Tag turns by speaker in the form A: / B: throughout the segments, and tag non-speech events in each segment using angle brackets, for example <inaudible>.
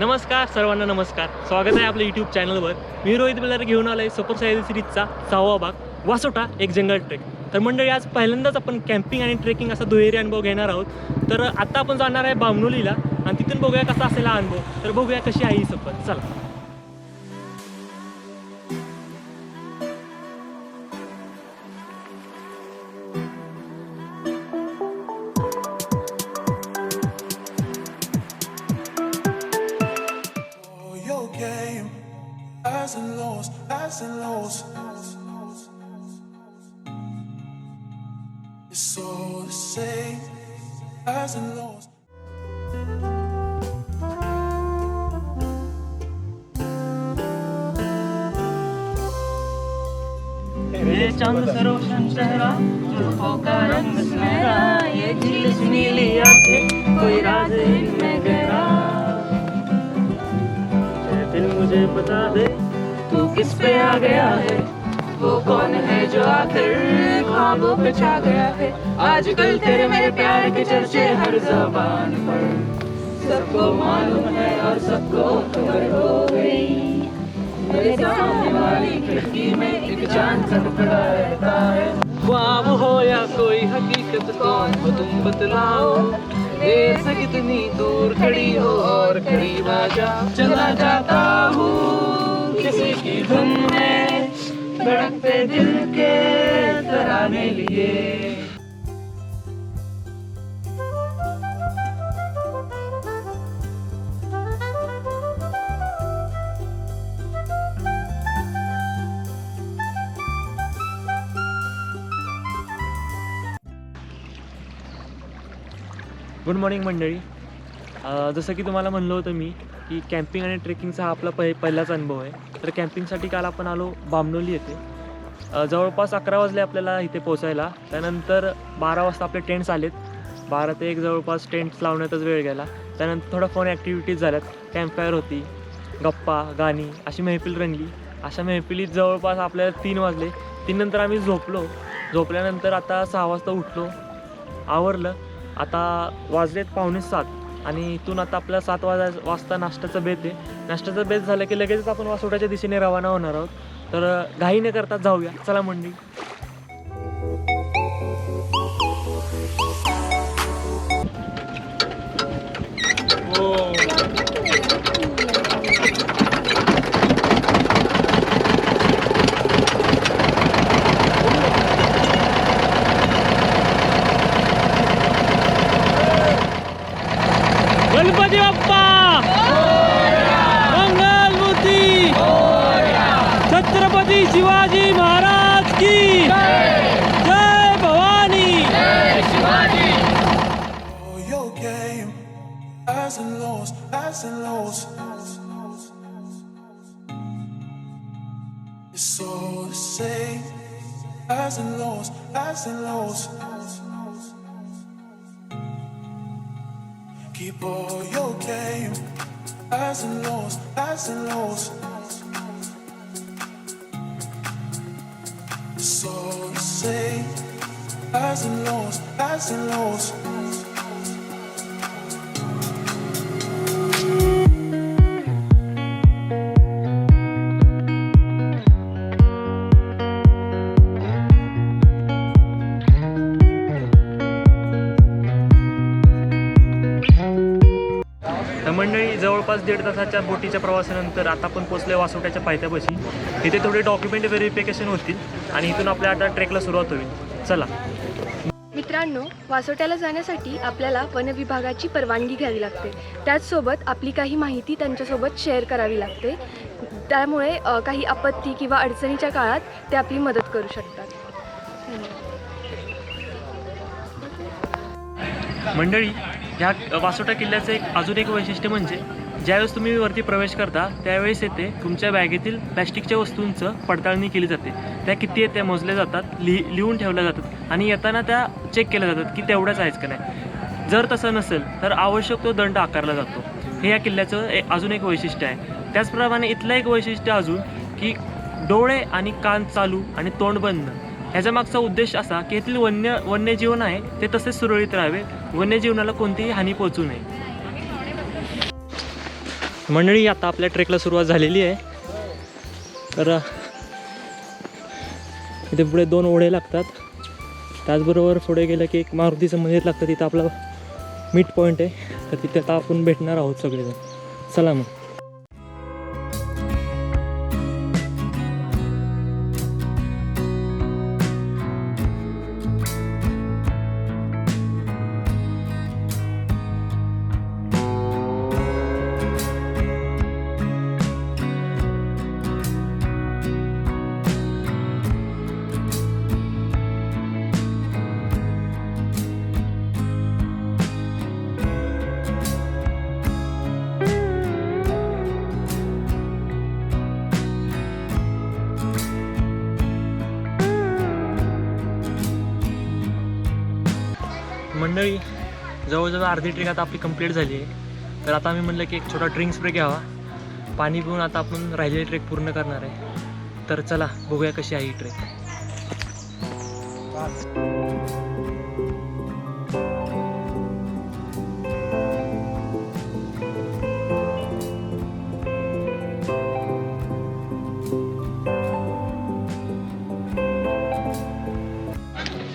A: नमस्कार सर्वांना नमस्कार. स्वागत आहे आपल्या यूट्यूब चॅनलवर मी रोहित बेलार घेऊन आलो आहे सुपर सायरी सिरीजचा सहावा भाग वासोटा एक जंगल ट्रेक तर मंडळी आज पहिल्यांदाच आपण कॅम्पिंग आणि ट्रेकिंग असा दुहेरी अनुभव घेणार आहोत. तर आत्ता आपण जाणार आहे बामनोलीला आणि तिथून बघूया कसा असेल हा अनुभव. तर बघूया कशी आहे ही सफर. चला.
B: Highs and lows, highs and lows. It's all the same, highs and lows.
A: ये चाँद से रोशन चेहरा जुल्फों का रंग सुनहरा ये झील नीली आँखें कोई राज इनमें गहरा ऐ दिल मुझे बता दे तू किस पे आ गया है।
C: वो कौन है जो आखिर ख्वाबों पे छा गया है? आजकल तेरे मेरे प्यार के चर्चे हर जबान पर। सबको मालूम है और सबको खबर हो गई। मेरे सामने वाली खिड़की में एक चाँद खड़ा रहता है।
A: ख्वाब हो या कोई हकीकत,
C: कौन हो तुम बतलाओ? देर से कितनी दूर खड़ी हो और करीब आ जा। चला जाता हूँ। किसी की धुन में धड़कते दिल के तराने लिए।
A: गुड मॉर्निंग मंडळी. जसं की तुम्हाला म्हणलं होतं मी की कॅम्पिंग आणि ट्रेकिंगचा हा आपला पहि पहिलाच अनुभव आहे. तर कॅम्पिंगसाठी काल आपण आलो बामनोली येथे. जवळपास अकरा वाजले आपल्याला इथे पोचायला त्यानंतर बारा वाजता आपले टेंट्स आलेत. बारा ते एक जवळपास टेंट्स लावण्यातच वेळ गेला. त्यानंतर थोडा फोन ॲक्टिव्हिटीज झाल्यात. कॅम्पफायर होती गप्पा गाणी अशी मेहफिल रंगली. अशा मेहफिलीत जवळपास आपल्याला तीन वाजले. तीन नंतर आम्ही झोपलो. झोपल्यानंतर आता सहा वाजता उठलो. आवरलं. आता वाजलेत पावणे सात. आणि इथून आता आपला सात वाजा वाजता नाश्त्याचा बेत आहे. नाश्त्याचा बेत झालं की लगेचच आपण वासोटाच्या दिशेने रवाना होणार आहोत. तर घाई न करता जाऊया. चला मंडी
B: हो. And lows. It's all the same, highs and lows, highs and lows. Keep all your game, highs and lows, highs and lows. It's all the same, highs and lows, highs and lows.
A: जवळपास दीड तासाच्या बोटीच्या प्रवासानंतर आता आपण पोचले वासोट्याच्या पायथ्यापाशी तिथे थोडे डॉक्युमेंट व्हेरिफिकेशन होतील आणि इथून आपल्या आता ट्रेकला सुरुवात होईल. चला.
D: मित्रांनो वासोट्याला जाण्यासाठी आपल्याला वन विभागाची परवानगी घ्यावी लागते. त्याचसोबत आपली काही माहिती त्यांच्यासोबत शेअर करावी लागते. त्यामुळे काही आपत्ती किंवा अडचणीच्या काळात ते आपली मदत करू शकतात.
A: मंडळी ह्या वासोटा किल्ल्याचं एक अजून एक वैशिष्ट्य म्हणजे ज्यावेळेस तुम्ही वरती प्रवेश करता त्यावेळेस येथे तुमच्या बॅगेतील प्लॅस्टिकच्या वस्तूंचं पडताळणी केली जाते. त्या किती आहेत त्या मोजल्या जातात लिहि लिहून ठेवल्या जातात आणि येताना त्या चेक केल्या जातात की तेवढ्याच आहेच का नाही. जर तसं नसेल तर आवश्यक तो दंड आकारला जातो. हे या किल्ल्याचं ए अजून एक वैशिष्ट्य आहे. त्याचप्रमाणे इथलं एक वैशिष्ट्य अजून की डोळे आणि कान चालू आणि तोंड बंद. ह्याच्या मागचा उद्देश असा की येथील वन्य वन्यजीवन आहे ते तसेच सुरळीत राहावे. वन्यजीवनाला कोणतीही हानी पोहोचू नये. मंडळी आता आपल्या ट्रेकला सुरुवात झालेली आहे. तर इथे पुढे दोन ओढे लागतात. त्याचबरोबर पुढे गेलं की एक मारुतीचं मंदिर लागतं. तिथं आपलं मिड पॉईंट आहे. तर तिथे आता आपण भेटणार आहोत सगळेजण. चला मग. मंडळी जवळजवळ अर्धी ट्रेक आता आपली कंप्लीट झाली आहे. तर आता आम्ही म्हणलं की एक छोटा ड्रिंक्स ब्रेक घ्यावा. पाणी पिऊन आता आपण राहिलेली ट्रेक पूर्ण करणार आहे. तर चला बघूया कशी आहे ही ट्रेक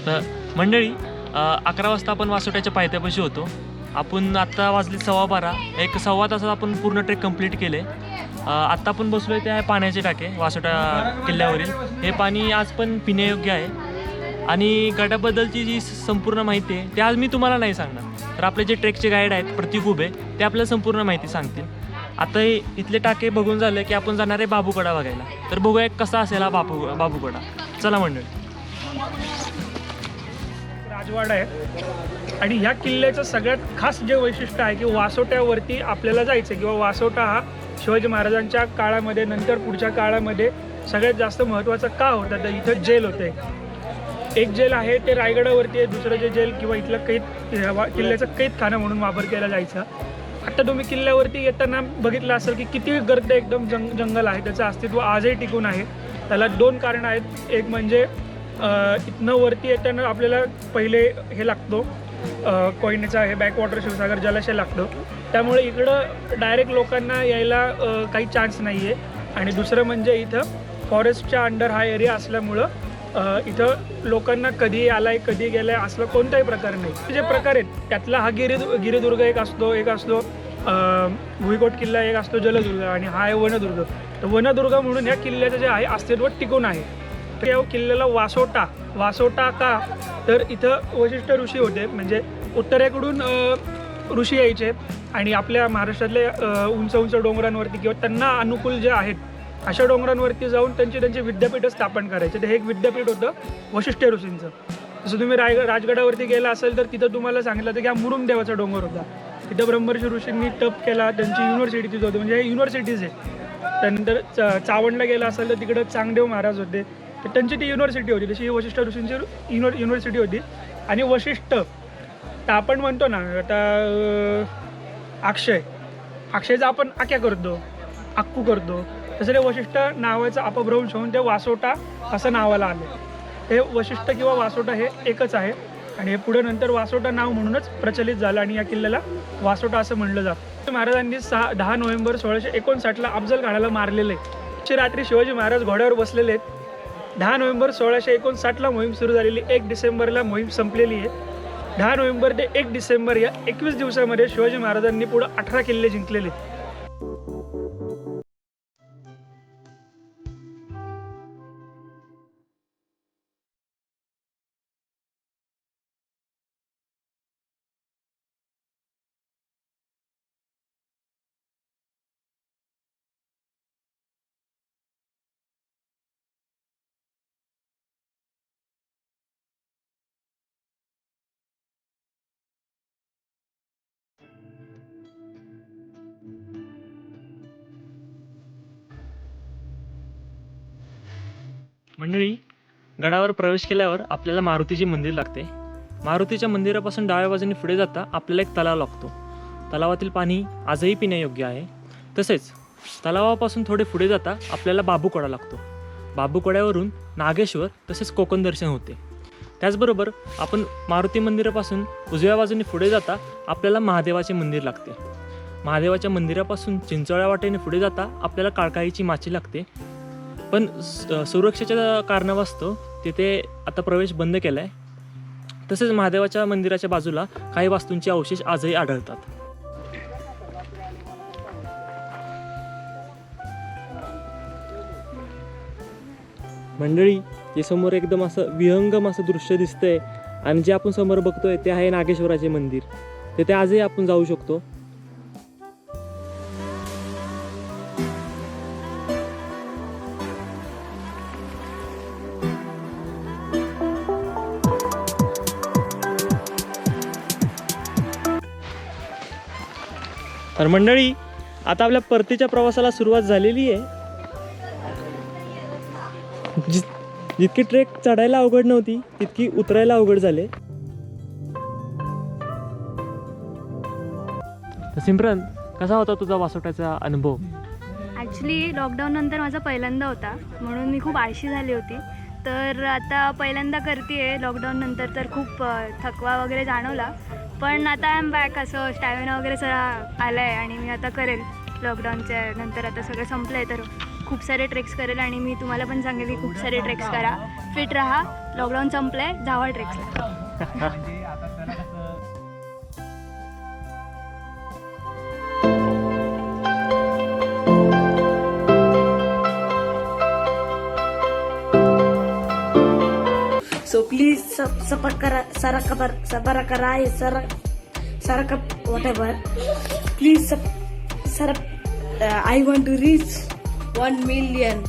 A: तर मंडळी अकरा वाजता आपण वासोट्याच्या पायथ्यापाशी होतो. आपण आत्ता वाजले सव्वा बारा. एक सव्वा तासात आपण पूर्ण ट्रेक कंप्लीट केले. आत्ता आपण बसलो ते आहे पाण्याचे टाके वासोटा किल्ल्यावरील. हे पाणी आज पण पिण्यायोग्य आहे. आणि गटाबद्दलची जी संपूर्ण माहिती आहे ते आज मी तुम्हाला नाही सांगणार. तर आपले जे ट्रेकचे गाईड आहेत प्रतीक उभे ते आपल्याला संपूर्ण माहिती सांगतील. आता इथले टाके बघून झाले की आपण जाणार आहे बाबूकडा बघायला. तर बघूया कसा असेल हा बाबू बाबूकडा चला मंडळी.
E: राजवाडा आहे. आणि ह्या किल्ल्याचं सगळ्यात खास जे वैशिष्ट्य आहे की वासोट्यावरती आपल्याला जायचं किंवा वासोटा हा शिवाजी महाराजांच्या काळामध्ये नंतर पुढच्या काळामध्ये सगळ्यात जास्त महत्त्वाचं का होतं? तर इथं जेल होते एक. जेल आहे ते रायगडावरती आहे दुसरं जे जेल किंवा इथलं कैद किल्ल्याचं कैदखाना म्हणून वापर केला जायचा. आता तुम्ही किल्ल्यावरती येताना बघितलं असेल की किती गर्द एकदम जंग जंगल आहे त्याचं अस्तित्व आजही टिकून आहे. त्याला दोन कारणं आहेत. एक म्हणजे इथनं वरती येताना आपल्याला पहिले हे लागतो कोयनेचा हे बॅकवॉटर शिवसागर जलाशय लागतो. त्यामुळे इकडं डायरेक्ट लोकांना यायला काही चान्स नाही आहे आणि दुसरं म्हणजे इथं फॉरेस्टच्या अंडर हा एरिया असल्यामुळं इथं लोकांना कधी आलाय कधी गेलाय असलं कोणताही प्रकार नाही. जे प्रकार आहेत त्यातला हा गिरी गिरिदुर्ग एक असतो एक असतो भुईकोट किल्ला एक असतो जलदुर्ग आणि हा आहे वनदुर्ग. तर वनदुर्ग म्हणून ह्या किल्ल्याचं जे आहे अस्तित्व टिकून आहे. तर किल्ल्याला वासोटा वासोटा का? तर इथं वशिष्ठ ऋषी होते. म्हणजे उत्तरेकडून ऋषी यायचे आणि आपल्या महाराष्ट्रातले उंच उंच डोंगरांवरती किंवा त्यांना अनुकूल जे आहेत अशा डोंगरांवरती जाऊन त्यांची त्यांची विद्यापीठं स्थापन करायचे. तर हे एक विद्यापीठ होतं वशिष्ठ ऋषींचं. जसं तुम्ही राय राजगडावरती गेला असेल तर तिथं तुम्हाला सांगितलं होतं की हा मुरुम देवाचा डोंगर होता. तिथं ब्रह्मर्षी ऋषींनी टप केला त्यांची युनिव्हर्सिटी तिथं होती. म्हणजे हे युनिव्हर्सिटीज आहे त्यानंतर च चावंडला गेला असेल तर तिकडं चांगदेव महाराज होते. तर त्यांची ती युनिव्हर्सिटी होती. तशी ही वशिष्ठ ऋषींची युनिव्हर युनिव्हर्सिटी होती. आणि वशिष्ठ तर आपण म्हणतो ना आता अक्षय. अक्षयचा आपण आक्या करतो. अक्कू करतो. तसं ते वशिष्ठ नावाचं अपभ्रंश होऊन ते वासोटा असं नावाला आलं. हे वशिष्ठ किंवा वासोटा हे एकच आहे. आणि हे पुढे नंतर वासोटा नाव म्हणूनच प्रचलित झालं आणि या किल्ल्याला वासोटा असं म्हणलं जातं. महाराजांनी सहा दहा नोव्हेंबर सोळाशे एकोणसाठला अफजल खानाला मारलेले. रात्री शिवाजी महाराज घोड्यावर बसलेले आहेत. दहा नोव्हेंबर सोळाशे एकोणसाठला मोहीम सुरू झालेली एक डिसेंबरला मोहीम संपलेली आहे. दहा नोव्हेंबर ते एक डिसेंबर या एकवीस दिवसामध्ये शिवाजी महाराजांनी पुढं अठरा किल्ले जिंकलेले.
A: मंडळी गडावर प्रवेश केल्यावर आपल्याला मारुतीचे मंदिर लागते. मारुतीच्या मंदिरापासून डाव्या बाजूने पुढे जाता आपल्याला एक तलाव लागतो. तलावातील पाणी आजही पिण्यायोग्य आहे. तसेच तलावापासून थोडे पुढे जाता आपल्याला बाबूकडा लागतो. बाबूकड्यावरून नागेश्वर तसेच कोकण दर्शन होते. त्याचबरोबर आपण मारुती मंदिरापासून उजव्या बाजूने पुढे जाता आपल्याला महादेवाचे मंदिर लागते. महादेवाच्या मंदिरापासून चिंचोळ्या वाटेने पुढे जाता आपल्याला काळकाईची माची लागते. पण स- सुरक्षेच्या कारणावास्तव तिथे आता प्रवेश बंद केला आहे तसेच महादेवाच्या मंदिराच्या बाजूला काही वास्तूंचे अवशेष आजही आढळतात. मंडळी जे समोर एकदम असं विहंगम असं दृश्य दिसतंय. आणि जे आपण समोर बघतोय ते आहे नागेश्वराचे मंदिर. तिथे आजही आपण जाऊ शकतो. तर मंडळी आता आपल्या परतीच्या प्रवासाला सुरुवात झालेली आहे. जि- जितकी ट्रेक चढायला अवघड नव्हती तितकी उतरायला अवघड झाले. सिमरन कसा होता तुझा वासोट्याचा अनुभव?
F: ॲक्च्युली लॉकडाऊन नंतर माझा पहिल्यांदा होता म्हणून मी खूप आळशी झाली होती. तर आता पहिल्यांदा करते आहे लॉकडाऊन नंतर तर खूप थकवा वगैरे जाणवला. पण आता आय एम बॅक असं स्टॅमिना वगैरे सगळा आला आहे आणि मी आता करेल. लॉकडाऊनच्या नंतर आता सगळं संपलं आहे तर खूप सारे ट्रेक्स करेल आणि मी तुम्हाला पण सांगेल की खूप सारे ट्रेक्स करा. फिट राहा. लॉकडाऊन संपलं आहे जावा ट्रेक्सला <laughs>
G: sapakara, sarakabar, sabarakarai, sarak, sarakap, whatever. Please, sarap, uh, I want to reach 1 million.